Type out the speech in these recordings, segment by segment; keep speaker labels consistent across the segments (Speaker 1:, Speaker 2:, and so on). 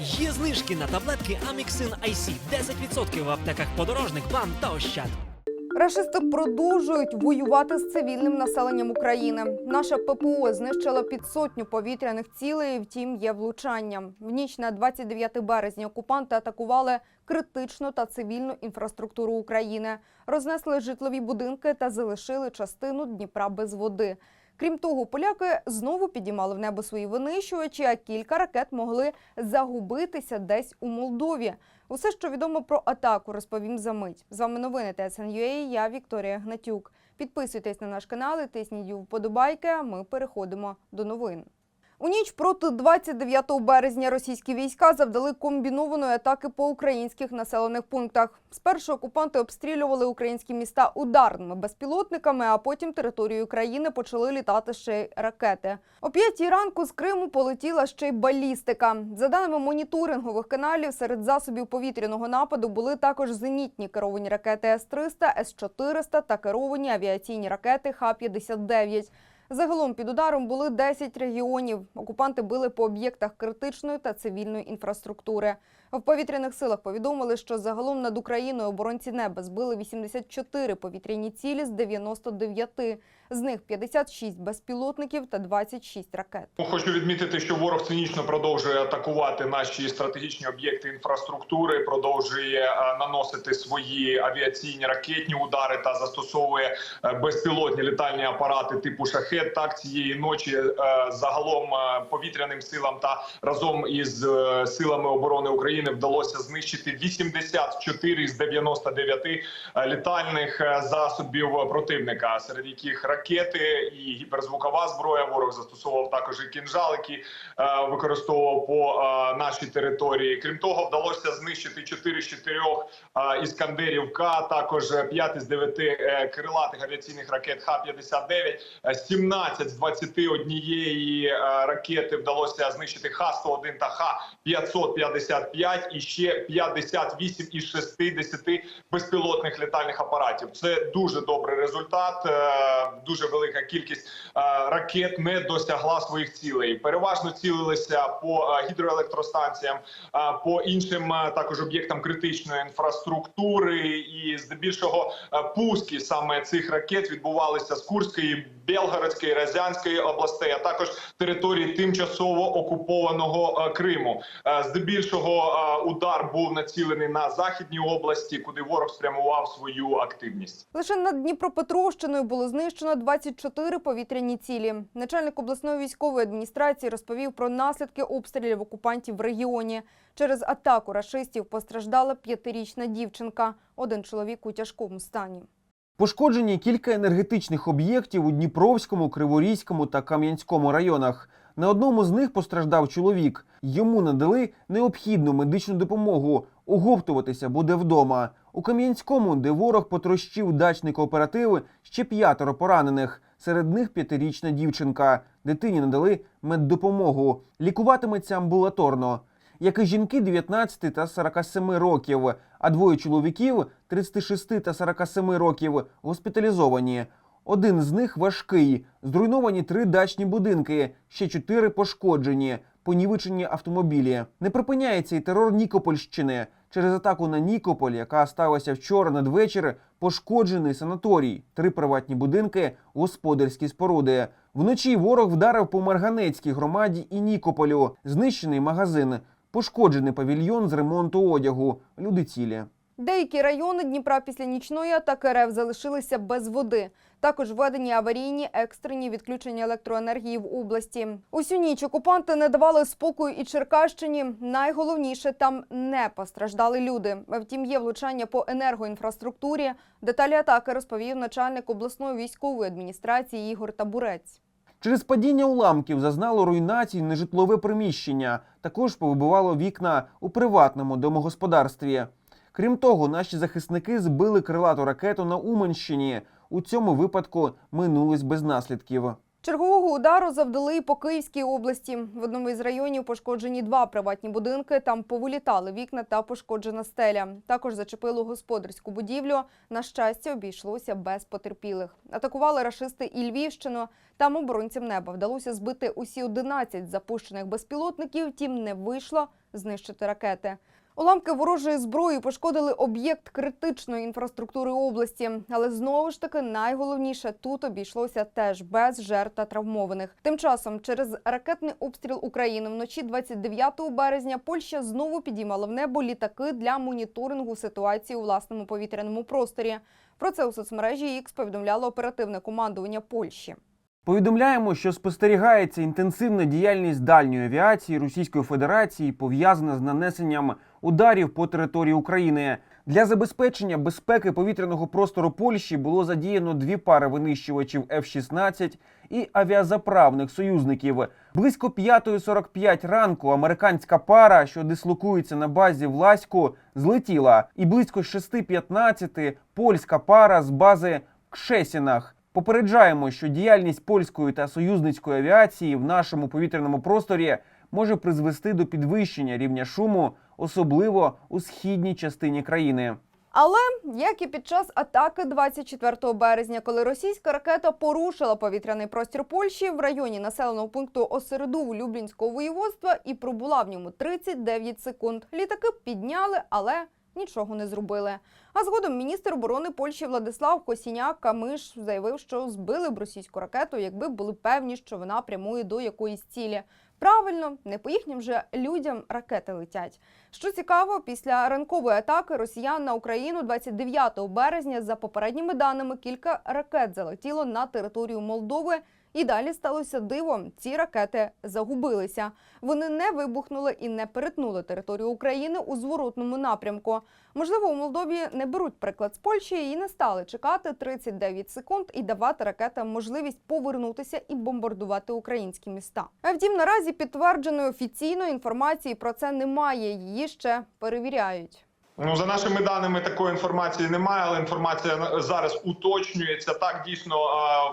Speaker 1: Є знижки на таблетки Аміксин IC 10% в аптеках подорожник, бам та ощад.
Speaker 2: Рашисти продовжують воювати з цивільним населенням України. Наша ППО знищила під сотню повітряних цілей. Втім, є влучання. В ніч на 29 березня окупанти атакували критичну та цивільну інфраструктуру України, рознесли житлові будинки та залишили частину Дніпра без води. Крім того, поляки знову підіймали в небо свої винищувачі, а кілька ракет могли загубитися десь у Молдові. Усе, що відомо про атаку, розповім за мить. З вами новини ТСНЮА, я Вікторія Гнатюк. Підписуйтесь на наш канал тисніть вподобайки, а ми переходимо до новин. У ніч проти 29 березня російські війська завдали комбінованої атаки по українських населених пунктах. Спершу окупанти обстрілювали українські міста ударними безпілотниками, а потім територією країни почали літати ще й ракети. О п'ятій ранку з Криму полетіла ще й балістика. За даними моніторингових каналів, серед засобів повітряного нападу були також зенітні керовані ракети С-300, С-400 та керовані авіаційні ракети Х-59. Загалом під ударом були 10 регіонів. Окупанти били по об'єктах критичної та цивільної інфраструктури. В повітряних силах повідомили, що загалом над Україною оборонці неба збили 84 повітряні цілі з 99. З них 56 безпілотників та 26 ракет.
Speaker 3: Ну, Хочу відмітити, що ворог цинічно продовжує атакувати наші стратегічні об'єкти інфраструктури, продовжує е, наносити свої авіаційні ракетні удари та застосовує е, безпілотні літальні апарати типу шахет. Так цієї ночі е, загалом повітряним силам та разом із силами оборони України вдалося знищити 84 з 99 е, літальних е, засобів противника, серед яких ракети і гіперзвукова зброя. Ворог застосовував також і кінжал, які е, використовував по нашій території. Крім того, вдалося знищити 4 з 4 е, іскандерів також 5 з 9 е, крилатих авіаційних ракет Х-59, е, 17 з 21 е, ракети вдалося знищити Х-101 та Х-555 і ще 58 із 60 безпілотних літальних апаратів. Це дуже добрий результат. Е, Дуже велика кількість е, ракет не досягла своїх цілей. Переважно цілилися по е, гідроелектростанціям, по іншим також об'єктам критичної інфраструктури, і здебільшого пуски саме цих ракет відбувалися з Курської, Белгородської, Рязанської областей, а також території тимчасово окупованого е, Криму. Е, Здебільшого е, удар був націлений на західній області, куди ворог спрямував свою активність.
Speaker 2: Лише над Дніпропетровщиною було знищено 24 повітряні цілі. Начальник обласної військової адміністрації розповів про наслідки обстрілів окупантів в регіоні. Через атаку рашистів постраждала п'ятирічна дівчинка. Один чоловік у тяжкому стані.
Speaker 4: Пошкоджені кілька енергетичних об'єктів у Дніпровському, Криворізькому та Кам'янському районах. На одному з них постраждав чоловік. Йому надали необхідну медичну допомогу. Оговтуватися буде вдома. У Кам'янському, де ворог потрощив дачний кооператив, ще п'ятеро поранених. Серед них п'ятирічна дівчинка. Дитині надали меддопомогу. Лікуватиметься амбулаторно. Як і жінки 19 та 47 років, а двоє чоловіків 36 та 47 років госпіталізовані. Один з них важкий. Зруйновані три дачні будинки, ще чотири пошкоджені, понівечені автомобілі. Не припиняється і терор Нікопольщини. Через атаку на Нікополь, яка сталася вчора надвечір, пошкоджений санаторій, три приватні будинки, господарські споруди. Вночі ворог вдарив по Марганецькій громаді і Нікополю. Знищений магазин, пошкоджений павільйон з ремонту одягу. Люди цілі.
Speaker 2: Деякі райони Дніпра після нічної атаки РФ залишилися без води. Також введені аварійні екстрені відключення електроенергії в області. Усю ніч окупанти не давали спокою і Черкащині. Найголовніше там не постраждали люди. Втім, є влучання по енергоінфраструктурі. Деталі атаки розповів начальник обласної військової адміністрації Ігор Табурець.
Speaker 4: Через падіння уламків зазнало руйнацій нежитлове приміщення. Також повибивало вікна у приватному домогосподарстві. Крім того, наші захисники збили крилату ракету на Уманщині. У цьому випадку минулись без наслідків.
Speaker 2: Чергового удару завдали і по Київській області. В одному із районів пошкоджені два приватні будинки. Там повилітали вікна та пошкоджена стеля. Також зачепило господарську будівлю. На щастя, обійшлося без потерпілих. Атакували рашисти і Львівщину. Там оборонцям неба вдалося збити усі 11 запущених безпілотників. Втім, не вийшло знищити ракети. Уламки ворожої зброї пошкодили об'єкт критичної інфраструктури області, але знову ж таки найголовніше тут обійшлося теж без жертв та травмованих. Тим часом, через ракетний обстріл України вночі 29 березня Польща знову підіймала в небо літаки для моніторингу ситуації у власному повітряному просторі. Про це у соцмережі X повідомляло оперативне командування Польщі.
Speaker 4: Повідомляємо, що спостерігається інтенсивна діяльність дальньої авіації Російської Федерації, пов'язана з нанесенням ударів по території України. Для забезпечення безпеки повітряного простору Польщі було задіяно дві пари винищувачів F-16 і авіазаправних союзників. Близько 5.45 ранку американська пара, що дислокується на базі Влаську, злетіла, і близько 6.15 польська пара з бази Кшесінах. Попереджаємо, що діяльність польської та союзницької авіації в нашому повітряному просторі може призвести до підвищення рівня шуму, особливо у східній частині країни.
Speaker 2: Але як і під час атаки 24 березня, коли російська ракета порушила повітряний простір Польщі в районі населеного пункту Осереду Люблінського воєводства і пробула в ньому 39 секунд. Літаки підняли, але нічого не зробили. А згодом міністр оборони Польщі Владислав Косіняк Камиш заявив, що збили б російську ракету, якби були певні, що вона прямує до якоїсь цілі. Правильно, не по їхнім же людям ракети летять. Що цікаво, після ранкової атаки росіян на Україну 29 березня, за попередніми даними, кілька ракет залетіло на територію Молдови. І далі сталося диво. Ці ракети загубилися. Вони не вибухнули і не перетнули територію України у зворотному напрямку. Можливо, у Молдові не беруть приклад з Польщі і не стали чекати 39 секунд і давати ракетам можливість повернутися і бомбардувати українські міста. А втім, наразі підтвердженої офіційної інформації про це немає. Її ще перевіряють.
Speaker 3: Ну за нашими даними такої інформації немає, але інформація зараз уточнюється. Так дійсно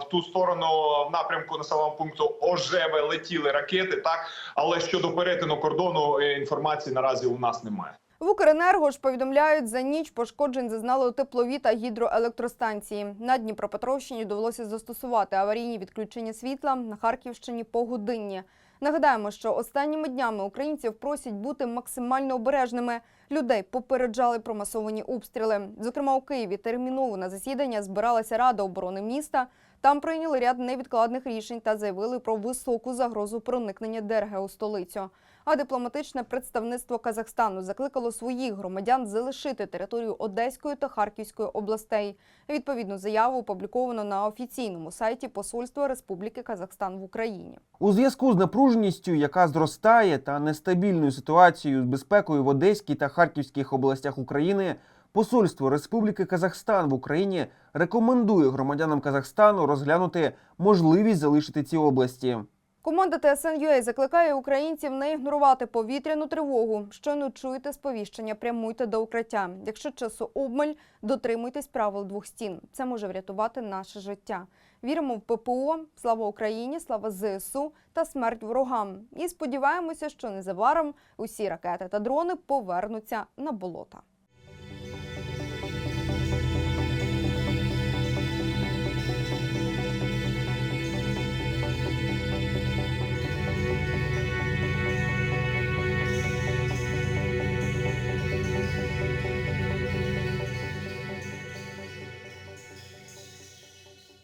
Speaker 3: в ту сторону в напрямку населеного пункту Ожеве летіли ракети. Так, але щодо перетину кордону е, інформації наразі у нас немає.
Speaker 2: В Укренерго ж повідомляють, за ніч пошкоджень зазнали теплові та гідроелектростанції. На Дніпропетровщині довелося застосувати аварійні відключення світла на Харківщині погодинні. Нагадаємо, що останніми днями українців просять бути максимально обережними. Людей попереджали про масовані обстріли. Зокрема, у Києві терміново на засідання збиралася Рада оборони міста. Там прийняли ряд невідкладних рішень та заявили про високу загрозу проникнення ДРГ у столицю. А дипломатичне представництво Казахстану закликало своїх громадян залишити територію Одеської та Харківської областей. Відповідну заяву опубліковано на офіційному сайті Посольства Республіки Казахстан в Україні.
Speaker 4: У зв'язку з напруженістю, яка зростає, та нестабільною ситуацією з безпекою в Одеській та Харківських областях України, Посольство Республіки Казахстан в Україні рекомендує громадянам Казахстану розглянути можливість залишити ці області.
Speaker 2: Команда ТСН.UA закликає українців не ігнорувати повітряну тривогу. Щойно чуєте сповіщення, прямуйте до укриття. Якщо часу обмаль, дотримуйтесь правил двох стін. Це може врятувати наше життя. Віримо в ППО, слава Україні, слава ЗСУ та смерть ворогам. І сподіваємося, що незабаром усі ракети та дрони повернуться на болота.